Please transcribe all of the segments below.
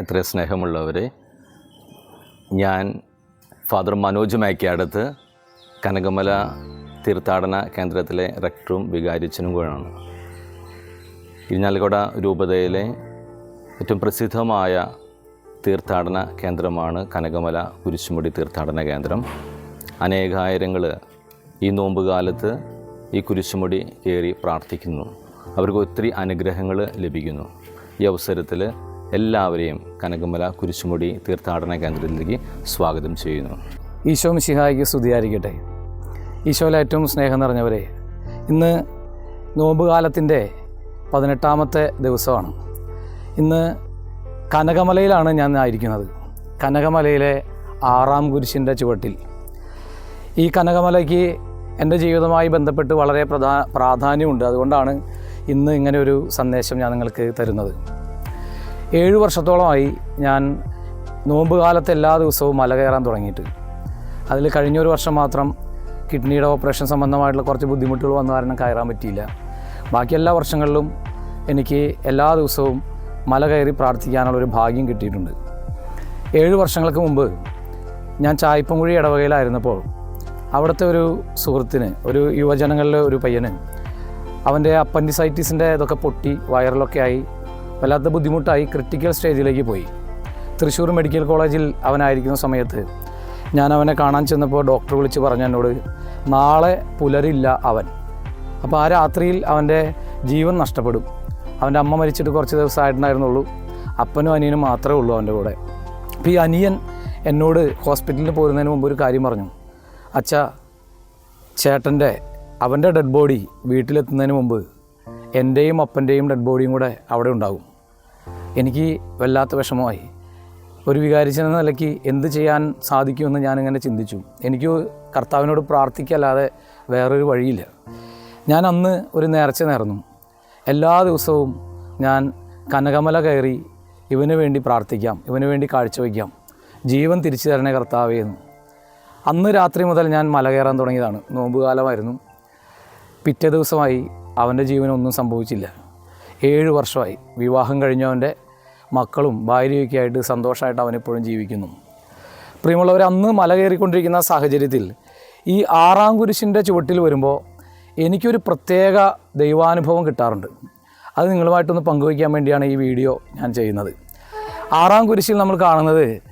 എത്ര സ്നേഹമുള്ളവരെ ഞാൻ ഫാദർ മനോജ് മാക്കിയടുത്ത് കനകമല തീർത്ഥാടന കേന്ദ്രത്തിലെ റെക്ടറും വികാരിച്ചനും കൂടെയാണ്. ഇരിഞ്ഞാലക്കുട രൂപതയിലെ ഏറ്റവും പ്രസിദ്ധമായ തീർത്ഥാടന കേന്ദ്രമാണ് കനകമല കുരിശുമുടി തീർത്ഥാടന കേന്ദ്രം. അനേകായിരങ്ങൾ ഈ നോമ്പുകാലത്ത് ഈ കുരിശുമുടി കയറി പ്രാർത്ഥിക്കുന്നു. അവർക്ക് ഒത്തിരി അനുഗ്രഹങ്ങൾ ലഭിക്കുന്നു. ഈ അവസരത്തിൽ എല്ലാവരെയും കനകമല കുരിശുമുടി തീർത്ഥാടന കേന്ദ്രത്തിലേക്ക് സ്വാഗതം ചെയ്യുന്നു. ഈശോ മിശിഹായിക്ക് സ്തുതിയായിരിക്കട്ടെ. ഈശോയിലെ ഏറ്റവും സ്നേഹം നിറഞ്ഞവരെ ഇന്ന് നോമ്പുകാലത്തിന്റെ പതിനെട്ടാമത്തെ ദിവസമാണ്. ഇന്ന് കനകമലയിലാണ് ഞാൻ ആയിരിക്കുന്നത്. കനകമലയിലെ ആറാം കുരിശിന്റെ ചുവട്ടിൽ. ഈ കനകമലയ്ക്ക് എന്റെ ജീവിതവുമായി ബന്ധപ്പെട്ട് വളരെ പ്രധാ പ്രാധാന്യമുണ്ട്. അതുകൊണ്ടാണ് ഇന്ന് ഇങ്ങനെ ഒരു സന്ദേശം ഞാൻ നിങ്ങൾക്ക് തരുന്നത്. ഏഴ് വർഷത്തോളമായി ഞാൻ നോമ്പ് കാലത്ത് എല്ലാ ദിവസവും മല കയറാൻ തുടങ്ങിയിട്ട്. അതിൽ കഴിഞ്ഞൊരു വർഷം മാത്രം കിഡ്നിയുടെ ഓപ്പറേഷൻ സംബന്ധമായിട്ടുള്ള കുറച്ച് ബുദ്ധിമുട്ടുകൾ വന്ന കാരണം കയറാൻ പറ്റിയില്ല. ബാക്കി എല്ലാ വർഷങ്ങളിലും എനിക്ക് എല്ലാ ദിവസവും മല കയറി പ്രാർത്ഥിക്കാനുള്ളൊരു ഭാഗ്യം കിട്ടിയിട്ടുണ്ട്. ഏഴ് വർഷങ്ങൾക്ക് മുമ്പ് ഞാൻ ചായപ്പൻകുഴി ഇടവകയിലായിരുന്നപ്പോൾ അവിടുത്തെ ഒരു സുഹൃത്തിന് ഒരു യുവജനങ്ങളിലെ ഒരു പയ്യന് അവന്റെ അപ്പൻഡിസൈറ്റിസിന്റെ ഇതൊക്കെ പൊട്ടി വയറിലൊക്കെ ആയി വല്ലാത്ത ബുദ്ധിമുട്ടായി ക്രിട്ടിക്കൽ സ്റ്റേജിലേക്ക് പോയി. തൃശ്ശൂർ മെഡിക്കൽ കോളേജിൽ അവനായിരിക്കുന്ന സമയത്ത് ഞാൻ അവനെ കാണാൻ ചെന്നപ്പോൾ ഡോക്ടർ വിളിച്ച് പറഞ്ഞു എന്നോട് നാളെ പുലരില്ല അവൻ. അപ്പോൾ ആ രാത്രിയിൽ അവന്റെ ജീവൻ നഷ്ടപ്പെടും. അവന്റെ അമ്മ മരിച്ചിട്ട് കുറച്ച് ദിവസമായിട്ടുണ്ടായിരുന്നുള്ളൂ. അപ്പനും അനിയനും മാത്രമേ ഉള്ളൂ അവന്റെ കൂടെ. അപ്പോൾ ഈ അനിയൻ എന്നോട് ഹോസ്പിറ്റലിൽ പോരുന്നതിന് മുമ്പ് ഒരു കാര്യം പറഞ്ഞു. അച്ഛ ചേട്ടന്റെ അവന്റെ ഡെഡ് ബോഡി വീട്ടിലെത്തുന്നതിന് മുമ്പ് എന്റെയും അപ്പന്റെയും ഡെഡ് ബോഡിയും കൂടെ അവിടെ ഉണ്ടാകും. എനിക്ക് വല്ലാത്ത വിഷമമായി. ഒരു വികാരിച്ചെന്ന നിലയ്ക്ക് എന്ത് ചെയ്യാൻ സാധിക്കുമെന്ന് ഞാനിങ്ങനെ ചിന്തിച്ചു. എനിക്ക് കർത്താവിനോട് പ്രാർത്ഥിക്കല്ലാതെ വേറൊരു വഴിയില്ല. ഞാൻ അന്ന് ഒരു നേർച്ച നേർന്നു. എല്ലാ ദിവസവും ഞാൻ കനകമല കയറി ഇവന് വേണ്ടി പ്രാർത്ഥിക്കാം ഇവന് വേണ്ടി കാഴ്ചവെക്കാം ജീവൻ തിരിച്ചു തരണേ കർത്താവേ എന്ന്. അന്ന് രാത്രി മുതൽ ഞാൻ മല കയറാൻ തുടങ്ങിയതാണ്. നോമ്പുകാലമായിരുന്നു. പിറ്റേ ദിവസമായി അവന്റെ ജീവനൊന്നും സംഭവിച്ചില്ല. ഏഴ് വർഷമായി. വിവാഹം കഴിഞ്ഞവന്റെ മക്കളും ഭാര്യയൊക്കെ ആയിട്ട് സന്തോഷമായിട്ട് അവനെപ്പോഴും ജീവിക്കുന്നു. പ്രിയമുള്ളവർ അന്ന് മല കയറിക്കൊണ്ടിരിക്കുന്ന സാഹചര്യത്തിൽ ഈ ആറാം കുരിശിന്റെ ചുവട്ടിൽ വരുമ്പോൾ എനിക്കൊരു പ്രത്യേക ദൈവാനുഭവം കിട്ടാറുണ്ട്. അത് നിങ്ങളുമായിട്ടൊന്ന് പങ്കുവയ്ക്കാൻ വേണ്ടിയാണ് ഈ വീഡിയോ ഞാൻ ചെയ്യുന്നത്. ആറാം കുരിശിൽ നമ്മൾ കാണുന്നത്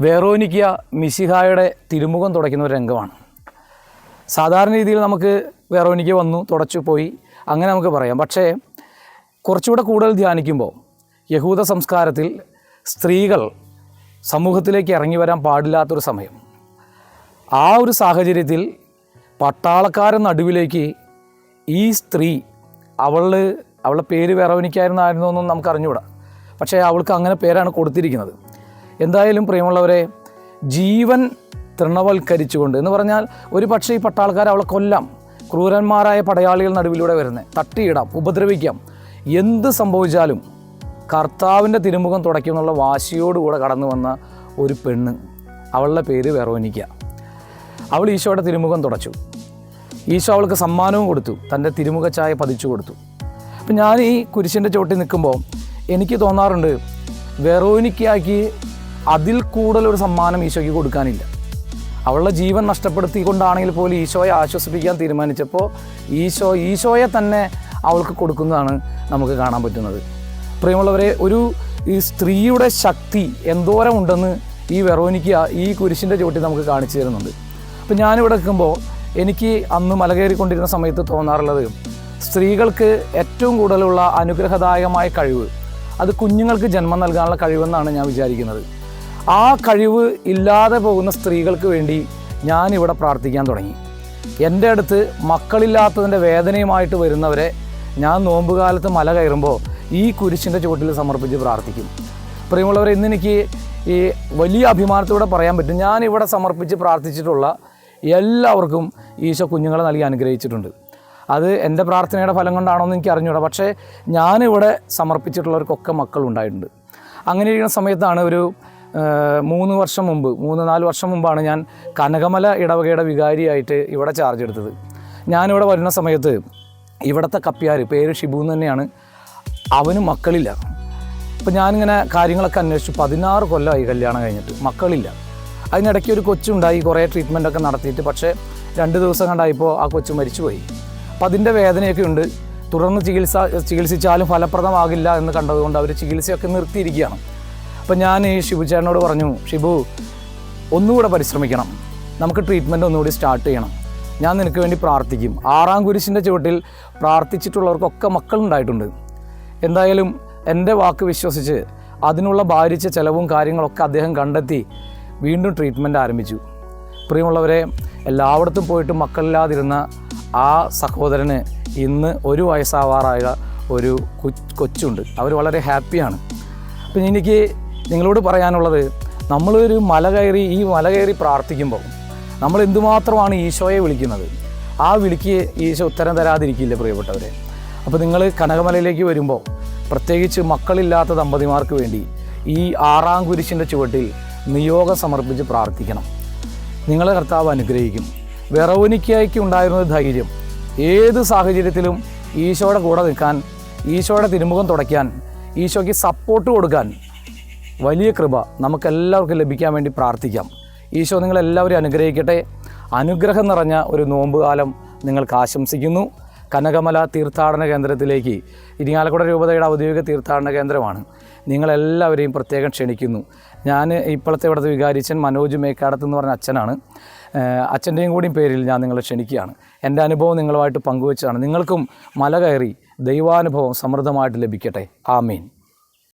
വേറോനിക്ക മിശിഹായുടെ തിരുമുഖം തുടയ്ക്കുന്ന ഒരു രംഗമാണ്. സാധാരണ രീതിയിൽ നമുക്ക് വേറൊനിക്ക് വന്നു തുടച്ചു പോയി. അങ്ങനെ നമുക്ക് പറയാം. പക്ഷേ കുറച്ചുകൂടെ കൂടുതൽ ധ്യാനിക്കുമ്പോൾ യഹൂദ സംസ്കാരത്തിൽ സ്ത്രീകൾ സമൂഹത്തിലേക്ക് ഇറങ്ങി വരാൻ പാടില്ലാത്തൊരു സമയം. ആ ഒരു സാഹചര്യത്തിൽ പട്ടാളക്കാരൻ നടുവിലേക്ക് ഈ സ്ത്രീ അവൾ അവളുടെ പേര് വേറവനിക്കായിരുന്നായിരുന്നു എന്നും നമുക്ക് അറിഞ്ഞുകൂടാ പക്ഷേ അവൾക്ക് അങ്ങനെ പേരാണ് കൊടുത്തിരിക്കുന്നത്. എന്തായാലും പ്രിയമുള്ളവരെ ജീവൻ തൃണവൽക്കരിച്ചുകൊണ്ട് എന്ന് പറഞ്ഞാൽ ഒരു പക്ഷേ ഈ പട്ടാൾക്കാർ അവളെ കൊല്ലാം. ക്രൂരന്മാരായ പടയാളികൾ നടുവിലൂടെ വരുന്നത് തട്ടിയിടാം ഉപദ്രവിക്കാം. എന്ത് സംഭവിച്ചാലും കർത്താവിന്റെ തിരുമുഖം തുടയ്ക്കുമെന്നുള്ള വാശിയോടുകൂടെ കടന്നു വന്ന ഒരു പെണ്ണ് അവളുടെ പേര് വെറോനിക്ക. അവൾ ഈശോയുടെ തിരുമുഖം തുടച്ചു. ഈശോ അവൾക്ക് സമ്മാനവും കൊടുത്തു തന്റെ തിരുമുഖ ചായ പതിച്ചു കൊടുത്തു. അപ്പം ഞാൻ ഈ കുരിശിന്റെ ചോട്ടിൽ നിൽക്കുമ്പോൾ എനിക്ക് തോന്നാറുണ്ട് വെറോനിക്കയ്ക്ക് അതിൽ കൂടുതലൊരു സമ്മാനം ഈശോയ്ക്ക് കൊടുക്കാനില്ല. അവളുടെ ജീവൻ നഷ്ടപ്പെടുത്തിക്കൊണ്ടാണെങ്കിൽ പോലും ഈശോയെ ആശ്വസിപ്പിക്കാൻ തീരുമാനിച്ചപ്പോൾ ഈശോ ഈശോയെ തന്നെ അവൾക്ക് കൊടുക്കുന്നതാണ് നമുക്ക് കാണാൻ പറ്റുന്നത്. പ്രിയമുള്ളവരെ ഒരു ഈ സ്ത്രീയുടെ ശക്തി എന്തോരം ഉണ്ടെന്ന് ഈ വെറോനിക്ക ഈ കുരിശിന്റെ ചുവട്ടിൽ നമുക്ക് കാണിച്ചു തരുന്നുണ്ട്. അപ്പം ഞാനിവിടെ നിൽക്കുമ്പോൾ എനിക്ക് അന്ന് മലകയറിക്കൊണ്ടിരുന്ന സമയത്ത് തോന്നാറുള്ളത് സ്ത്രീകൾക്ക് ഏറ്റവും കൂടുതലുള്ള അനുഗ്രഹദായകമായ കഴിവ് അത് കുഞ്ഞുങ്ങൾക്ക് ജന്മം നൽകാനുള്ള കഴിവെന്നാണ് ഞാൻ വിചാരിക്കുന്നത്. ആ കഴിവ് ഇല്ലാതെ പോകുന്ന സ്ത്രീകൾക്ക് വേണ്ടി ഞാനിവിടെ പ്രാർത്ഥിക്കാൻ തുടങ്ങി. എന്റെ അടുത്ത് മക്കളില്ലാത്തതിന്റെ വേദനയുമായിട്ട് വരുന്നവരെ ഞാൻ നോമ്പുകാലത്ത് മല കയറുമ്പോൾ ഈ കുരിശിന്റെ ചുവട്ടിൽ സമർപ്പിച്ച് പ്രാർത്ഥിക്കും. പ്രിയമുള്ളവരെ ഇന്ന് എനിക്ക് ഈ വലിയ അഭിമാനത്തോടെ പറയാൻ പറ്റും. ഞാനിവിടെ സമർപ്പിച്ച് പ്രാർത്ഥിച്ചിട്ടുള്ള എല്ലാവർക്കും ഈശോ കുഞ്ഞുങ്ങളെ നൽകി അനുഗ്രഹിച്ചിട്ടുണ്ട്. അത് എന്റെ പ്രാർത്ഥനയുടെ ഫലം കൊണ്ടാണോ എന്ന് എനിക്ക് അറിഞ്ഞൂടാ. പക്ഷേ ഞാനിവിടെ സമർപ്പിച്ചിട്ടുള്ളവർക്കൊക്കെ മക്കളുണ്ടായിട്ടുണ്ട്. അങ്ങനെ ഇരിക്കുന്ന സമയത്താണ് ഒരു മൂന്ന് വർഷം മുമ്പ് മൂന്ന് നാല് വർഷം മുമ്പാണ് ഞാൻ കനകമല ഇടവകയുടെ വികാരിയായിട്ട് ഇവിടെ ചാർജ് എടുത്തത്. ഞാനിവിടെ വരുന്ന സമയത്ത് ഇവിടുത്തെ കപ്പ്യാർ പേര് ഷിബു എന്ന് തന്നെയാണ് അവന് മക്കളില്ല. അപ്പോൾ ഞാനിങ്ങനെ കാര്യങ്ങളൊക്കെ അന്വേഷിച്ചു പതിനാറ് കൊല്ലമായി കല്യാണം കഴിഞ്ഞിട്ട് മക്കളില്ല. അതിനിടയ്ക്ക് ഒരു കൊച്ചുണ്ടായി കുറേ ട്രീറ്റ്മെന്റൊക്കെ നടത്തിയിട്ട് പക്ഷേ രണ്ട് ദിവസം കണ്ടായപ്പോൾ ആ കൊച്ചു മരിച്ചുപോയി. അപ്പോൾ അതിന്റെ വേദനയൊക്കെ ഉണ്ട്. തുടർന്ന് ചികിത്സ ചികിത്സിച്ചാലും ഫലപ്രദമാകില്ല എന്ന് കണ്ടതുകൊണ്ട് അവർ ചികിത്സയൊക്കെ നിർത്തിയിരിക്കുകയാണ്. അപ്പോൾ ഞാൻ ഈ ഷിബുചേട്ടനോട് പറഞ്ഞു ഷിബു ഒന്നുകൂടെ പരിശ്രമിക്കണം. നമുക്ക് ട്രീറ്റ്മെന്റ് ഒന്നുകൂടി സ്റ്റാർട്ട് ചെയ്യണം. ഞാൻ നിനക്ക് വേണ്ടി പ്രാർത്ഥിക്കും. ആറാം കുരിശിന്റെ ചുവട്ടിൽ പ്രാർത്ഥിച്ചിട്ടുള്ളവർക്കൊക്കെ മക്കളുണ്ടായിട്ടുണ്ട്. എന്തായാലും എന്റെ വാക്ക് വിശ്വസിച്ച് അതിനുള്ള ഭാരിച്ച ചിലവും കാര്യങ്ങളൊക്കെ അദ്ദേഹം കണ്ടെത്തി വീണ്ടും ട്രീറ്റ്മെന്റ് ആരംഭിച്ചു. പ്രിയമുള്ളവരെ എല്ലായിടത്തും പോയിട്ട് മക്കളില്ലാതിരുന്ന ആ സഹോദരന് ഇന്ന് ഒരു വയസ്സാവാറായ ഒരു കൊച്ചുണ്ട്. അവർ വളരെ ഹാപ്പിയാണ് അപ്പം എനിക്ക് നിങ്ങളോട് പറയാനുള്ളത് നമ്മളൊരു മല കയറി ഈ മല കയറി പ്രാർത്ഥിക്കുമ്പോൾ നമ്മൾ എന്തുമാത്രമാണ് ഈശോയെ വിളിക്കുന്നത്? ആ വിളിക്ക് ഈശോ ഉത്തരം തരാതിരിക്കില്ല പ്രിയപ്പെട്ടവരെ. അപ്പോൾ നിങ്ങൾ കനകമലയിലേക്ക് വരുമ്പോൾ പ്രത്യേകിച്ച് മക്കളില്ലാത്ത ദമ്പതിമാർക്ക് വേണ്ടി ഈ ആറാം കുരിശിന്റെ ചുവട്ടിൽ നിയോഗം സമർപ്പിച്ച് പ്രാർത്ഥിക്കണം. നിങ്ങളെ കർത്താവ് അനുഗ്രഹിക്കും. വെറോനിക്കായ്ക്ക് ഉണ്ടായിരുന്ന ധൈര്യം ഏത് സാഹചര്യത്തിലും ഈശോയുടെ കൂടെ നിൽക്കാൻ ഈശോയുടെ തിരുമുഖം തുടയ്ക്കാൻ ഈശോയ്ക്ക് സപ്പോർട്ട് കൊടുക്കാൻ വലിയ കൃപ നമുക്കെല്ലാവർക്കും ലഭിക്കാൻ വേണ്ടി പ്രാർത്ഥിക്കാം. ഈശോ നിങ്ങളെല്ലാവരും അനുഗ്രഹിക്കട്ടെ. അനുഗ്രഹം നിറഞ്ഞ ഒരു നോമ്പ് കാലം നിങ്ങൾക്ക് ആശംസിക്കുന്നു. കനകമല തീർത്ഥാടന കേന്ദ്രത്തിലേക്ക് ഇരിങ്ങാലക്കുട രൂപതയുടെ ഔദ്യോഗിക തീർത്ഥാടന കേന്ദ്രമാണ്. നിങ്ങളെല്ലാവരെയും പ്രത്യേകം ക്ഷണിക്കുന്നു. ഞാൻ ഇപ്പോഴത്തെ ഇവിടുത്തെ വികാരിച്ചൻ മനോജ് മേക്കാടത്ത് എന്ന് പറഞ്ഞ അച്ഛനാണ്. അച്ഛന്റെയും കൂടിയും പേരിൽ ഞാൻ നിങ്ങളെ ക്ഷണിക്കുകയാണ്. എന്റെ അനുഭവം നിങ്ങളുമായിട്ട് പങ്കുവച്ചതാണ് നിങ്ങൾക്കും മല കയറി ദൈവാനുഭവം സമൃദ്ധമായിട്ട് ലഭിക്കട്ടെ. ആമീൻ.